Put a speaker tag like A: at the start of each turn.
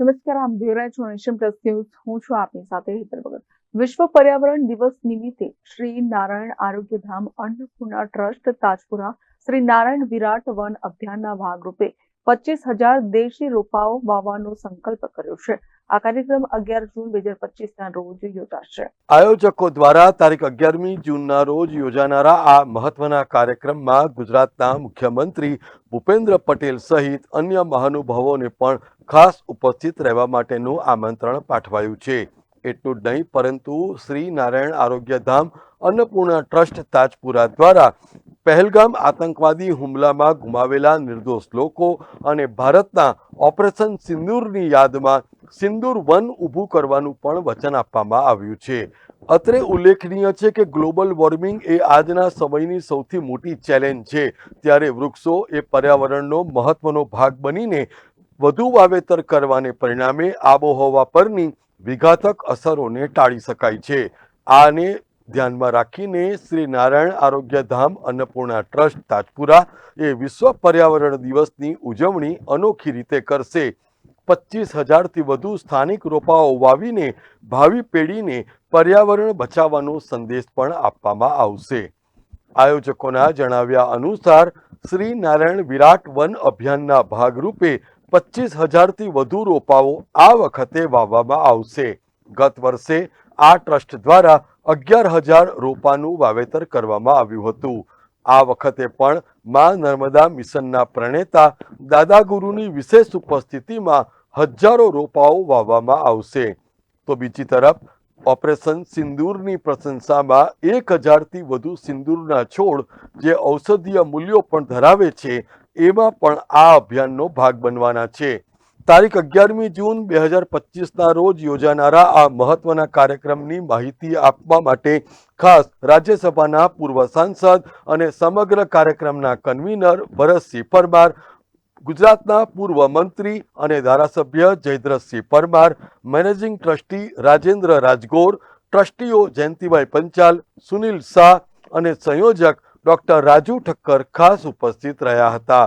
A: નમસ્કાર, આપ જોઈ રહ્યા છો નેશન પ્લસ ન્યૂઝ. હું છું આપની સાથે હેતર ભગત. વિશ્વ પર્યાવરણ દિવસ નિમિત્તે શ્રી નારાયણ આરોગ્યધામ અન્નપૂર્ણા ટ્રસ્ટ તાજપુરા શ્રી નારાયણ વિરાટ વન અભિયાનના ભાગરૂપે પચીસ હજાર દેશી રોપાઓ વાવવાનો સંકલ્પ કર્યો છે. આ કાર્યક્રમ અગિયાર જૂન બે હજાર પચીસના રોજ યોજાશે.
B: આયોજકો દ્વારા તારીખ અગિયારમી જૂનના રોજ યોજાનારા આ મહત્વના કાર્યક્રમમાં ગુજરાતના મુખ્યમંત્રી ભૂપેન્દ્ર પટેલ સહિત અન્ય મહાનુભાવોને પણ ખાસ ઉપસ્થિત રહેવા માટેનું આમંત્રણ પાઠવાયું છે. એટલું નહીં, પરંતુ શ્રી નારાયણ આરોગ્યધામ અન્નપૂર્ણા ટ્રસ્ટ તાજપુરા દ્વારા પહેલગામ આતંકવાદી હુમલામાં ગુમાવેલા નિર્દોષ લોકો અને ભારતના ઓપરેશન સિંદૂરની યાદમાં સિંદૂર વન ઊભું કરવાનું પણ વચન આપવામાં આવ્યું છે. અત્રે ઉલ્લેખનીય છે કે ગ્લોબલ વોર્મિંગ એ આજના સમયની સૌથી મોટી ચેલેન્જ છે. ત્યારે વૃક્ષો એ પર્યાવરણનો મહત્વનો ભાગ બનીને વધુ વાવેતર કરવાને પરિણામે આબોહવા પરની વિઘાતક અસરોને ટાળી શકાય છે. આને ધ્યાનમાં રાખીને શ્રી નારાયણ આરોગ્યધામ અન્નપૂર્ણા ટ્રસ્ટ તાજપુરા એ વિશ્વ પર્યાવરણ દિવસની ઉજવણી અનોખી રીતે કરશે. પચીસ હજારથી વધુ સ્થાનિક રોપાઓ વાવીને ભાવિ પેઢીને પર્યાવરણ બચાવવાનો સંદેશ પણ આપવામાં આવશે. આયોજકોના જણાવ્યા અનુસાર, શ્રી નારાયણ વિરાટ વન અભિયાનના ભાગરૂપે પચીસ હજારથી વધુ રોપાઓ આ વખતે વાવવામાં આવશે. ગત વર્ષે આ ટ્રસ્ટ દ્વારા અગિયાર હજાર રોપાનું વાવેતર કરવામાં આવ્યું હતું. આ વખતે પણ મા નર્મદા મિશનના પ્રણેતા દાદા ગુરુની વિશેષ ઉપસ્થિતિમાં હજારો રોપાઓ વાવવામાં આવશે. તો બીજી તરફ, ઓપરેશન સિંદૂરની પ્રશંસામાં એક હજારથી વધુ સિંદૂરના છોડ જે ઔષધીય મૂલ્યો પણ ધરાવે છે, એમાં પણ આ અભિયાનનો ભાગ બનવાના છે. તારીખ અગિયારમી જૂન બે હજાર પચીસના રોજ યોજાનારા આ મહત્વના કાર્યક્રમની માહિતી આપવા માટે ખાસ રાજ્યસભાના પૂર્વ સાંસદ અને સમગ્ર કાર્યક્રમના કન્વીનર ભરતસિંહ પરમાર, ગુજરાતના પૂર્વ મંત્રી અને ધારાસભ્ય જયદ્રથસિંહ પરમાર, મેનેજિંગ ટ્રસ્ટી રાજેન્દ્ર રાજગોર, ટ્રસ્ટીઓ જયંતિભાઈ પંચાલ, સુનિલ શાહ અને સંયોજક ડોક્ટર રાજુ ઠક્કર ખાસ ઉપસ્થિત રહ્યા હતા.